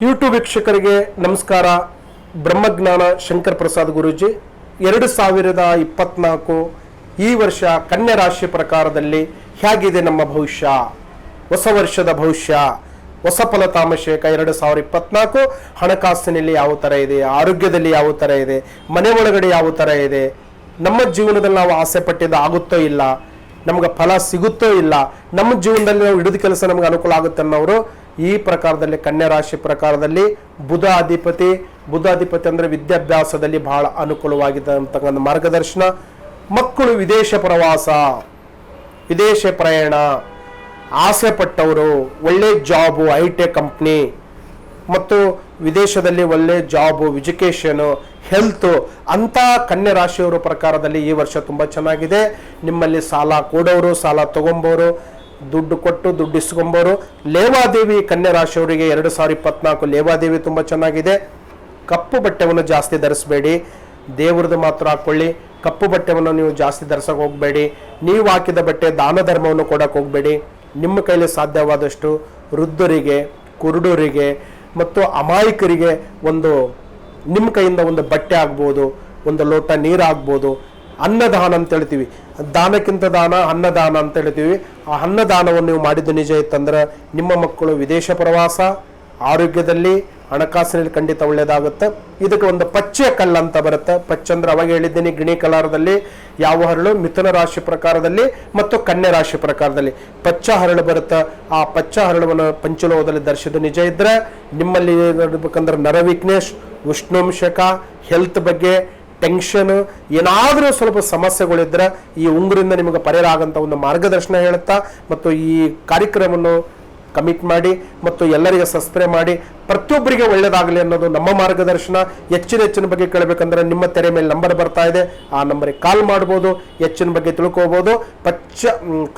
YouTube ವೀಕ್ಷಕರಿಗೆ ನಮಸ್ಕಾರ. ಬ್ರಹ್ಮಜ್ಞಾನ ಶಂಕರ್ ಪ್ರಸಾದ್ ಗುರೂಜಿ, ಎರಡು ಸಾವಿರದ ಇಪ್ಪತ್ನಾಲ್ಕು ಈ ವರ್ಷ ಕನ್ಯಾ ರಾಶಿ ಪ್ರಕಾರದಲ್ಲಿ ಹೇಗಿದೆ ನಮ್ಮ ಭವಿಷ್ಯ? ಹೊಸ ವರ್ಷದ ಭವಿಷ್ಯ. ಹೊಸ ಫಲತಾಮಶೇಕ ಎರಡು ಸಾವಿರ ಇಪ್ಪತ್ನಾಲ್ಕು. ಹಣಕಾಸಿನಲ್ಲಿ ಯಾವ ಥರ ಇದೆ? ಆರೋಗ್ಯದಲ್ಲಿ ಯಾವ ಥರ ಇದೆ? ಮನೆ ಒಳಗಡೆ ಯಾವ ಥರ ಇದೆ? ನಮ್ಮ ಜೀವನದಲ್ಲಿ ನಾವು ಆಸೆ ಪಟ್ಟಿದ್ದು ಆಗುತ್ತೋ ಇಲ್ಲ? ನಮ್ಗೆ ಫಲ ಸಿಗುತ್ತೋ ಇಲ್ಲ, ನಮ್ಮ ಜೀವನದಲ್ಲಿ ನಾವು ಹಿಡಿದ ಕೆಲಸ ನಮ್ಗೆ ಅನುಕೂಲ ಆಗುತ್ತೆ ಅನ್ನೋರು ಈ ಪ್ರಕಾರದಲ್ಲಿ, ಕನ್ಯಾ ರಾಶಿ ಪ್ರಕಾರದಲ್ಲಿ ಬುಧ ಅಧಿಪತಿ ಬುಧ ಅಧಿಪತಿ ಅಂದ್ರೆ ವಿದ್ಯಾಭ್ಯಾಸದಲ್ಲಿ ಬಹಳ ಅನುಕೂಲವಾಗಿದೆ ಅಂತಕ್ಕಂಥ ಮಾರ್ಗದರ್ಶನ. ಮಕ್ಕಳು ವಿದೇಶ ಪ್ರವಾಸ, ವಿದೇಶ ಪ್ರಯಾಣ, ಆಸೆ ಪಟ್ಟವರು, ಒಳ್ಳೆ ಜಾಬು ಐ ಟಿ ಕಂಪ್ನಿ ಮತ್ತು ವಿದೇಶದಲ್ಲಿ ಒಳ್ಳೆ ಜಾಬು, ಎಜುಕೇಷನು, ಹೆಲ್ತು ಅಂತ ಕನ್ಯಾ ರಾಶಿಯವರ ಪ್ರಕಾರದಲ್ಲಿ ಈ ವರ್ಷ ತುಂಬ ಚೆನ್ನಾಗಿದೆ. ನಿಮ್ಮಲ್ಲಿ ಸಾಲ ಕೊಡೋರು, ಸಾಲ ತಗೊಂಬೋರು, ದುಡ್ಡು ಕೊಟ್ಟು ದುಡ್ಡು ಇಸ್ಕೊಂಬೋರು. ಲೇವಾದೇವಿ ಕನ್ಯಾ ರಾಶಿಯವರಿಗೆ ಎರಡು ಸಾವಿರ ಇಪ್ಪತ್ನಾಲ್ಕು ಲೇವಾದೇವಿ ತುಂಬ ಚೆನ್ನಾಗಿದೆ. ಕಪ್ಪು ಬಟ್ಟೆವನ್ನು ಜಾಸ್ತಿ ಧರಿಸಬೇಡಿ. ದೇವ್ರದ್ದು ಮಾತ್ರ ಹಾಕ್ಕೊಳ್ಳಿ. ಕಪ್ಪು ಬಟ್ಟೆವನ್ನು ನೀವು ಜಾಸ್ತಿ ಧರಿಸೋಕೆ ಹೋಗಬೇಡಿ. ನೀವು ಹಾಕಿದ ಬಟ್ಟೆ ದಾನ ಧರ್ಮವನ್ನು ಕೊಡೋಕೆ ಹೋಗಬೇಡಿ. ನಿಮ್ಮ ಕೈಲಿ ಸಾಧ್ಯವಾದಷ್ಟು ವೃದ್ಧರಿಗೆ, ಕುರುಡರಿಗೆ ಮತ್ತು ಅಮಾಯಕರಿಗೆ ಒಂದು ನಿಮ್ಮ ಕೈಯಿಂದ ಒಂದು ಬಟ್ಟೆ ಆಗ್ಬೋದು, ಒಂದು ಲೋಟ ನೀರು ಆಗ್ಬೋದು, ಅನ್ನದಾನ ಅಂತ ಹೇಳ್ತೀವಿ. ದಾನಕ್ಕಿಂತ ದಾನ, ಅನ್ನದಾನ ಅಂತ ಹೇಳ್ತೀವಿ. ಆ ಅನ್ನದಾನವನ್ನು ನೀವು ಮಾಡಿದ್ದು ನಿಜ ಇತ್ತಂದ್ರೆ ನಿಮ್ಮ ಮಕ್ಕಳು ವಿದೇಶ ಪ್ರವಾಸ, ಆರೋಗ್ಯದಲ್ಲಿ ಹಣಕಾಸಿನಲ್ಲಿ ಖಂಡಿತ ಒಳ್ಳೇದಾಗುತ್ತೆ ಇದಕ್ಕೆ ಒಂದು ಪಚ್ಚೆ ಕಲ್ಲು ಅಂತ ಬರುತ್ತೆ. ಪಚ್ಚೆ ಅಂದ್ರೆ ಅವಾಗ ಹೇಳಿದ್ದೀನಿ, ಗಿಣಿ ಕಲಾರದಲ್ಲಿ ಯಾವ ಹರಳು? ಮಿಥುನ ರಾಶಿ ಪ್ರಕಾರದಲ್ಲಿ ಮತ್ತು ಕನ್ಯಾ ರಾಶಿ ಪ್ರಕಾರದಲ್ಲಿ. ಪಚ್ಚ ಹರಳು ಬರುತ್ತೆ. ಆ ಪಚ್ಚ ಹರಳುವನ್ನು ಪಂಚಲೋಹದಲ್ಲಿ ಧರಿಸಿದ್ದು ನಿಜ ಇದ್ರೆ ನಿಮ್ಮಲ್ಲಿ ನೋಡ್ಬೇಕಂದ್ರೆ ನರ ಉಷ್ಣಾಂಶಕ ಹೆಲ್ತ್ ಬಗ್ಗೆ ಟೆನ್ಷನ್ ಏನಾದರೂ ಸ್ವಲ್ಪ ಸಮಸ್ಯೆಗಳಿದ್ರೆ ಈ ಉಂಗುರಿಂದ ನಿಮಗೆ ಪರಿಹಾರ ಆಗಂತ ಒಂದು ಮಾರ್ಗದರ್ಶನ ಹೇಳುತ್ತಾ ಮತ್ತು ಈ ಕಾರ್ಯಕ್ರಮವನ್ನು ಕಮಿಟ್ ಮಾಡಿ ಮತ್ತು ಎಲ್ಲರಿಗೆ ಸಬ್ಸ್ಕ್ರೈಬ್ ಮಾಡಿ, ಪ್ರತಿಯೊಬ್ಬರಿಗೆ ಒಳ್ಳೆಯದಾಗಲಿ ಅನ್ನೋದು ನಮ್ಮ ಮಾರ್ಗದರ್ಶನ. ಹೆಚ್ಚಿನ ಹೆಚ್ಚಿನ ಬಗ್ಗೆ ಕೇಳಬೇಕಂದ್ರೆ ನಿಮ್ಮ ತೆರೆ ಮೇಲೆ ನಂಬರ್ ಬರ್ತಾ ಇದೆ. ಆ ನಂಬರಿಗೆ ಕಾಲ್ ಮಾಡ್ಬೋದು, ಹೆಚ್ಚಿನ ಬಗ್ಗೆ ತಿಳ್ಕೋಬೋದು. ಪಚ್ಚ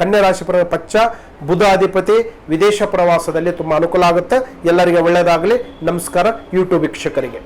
ಕನ್ಯಾ ರಾಶಿ ಪರ ಪಚ್ಚ, ಬುಧ ಅಧಿಪತಿ, ವಿದೇಶ ಪ್ರವಾಸದಲ್ಲಿ ತುಂಬ ಅನುಕೂಲ ಆಗುತ್ತೆ. ಎಲ್ಲರಿಗೆ ಒಳ್ಳೆಯದಾಗಲಿ ನಮಸ್ಕಾರ ಯೂಟ್ಯೂಬ್ ವೀಕ್ಷಕರಿಗೆ.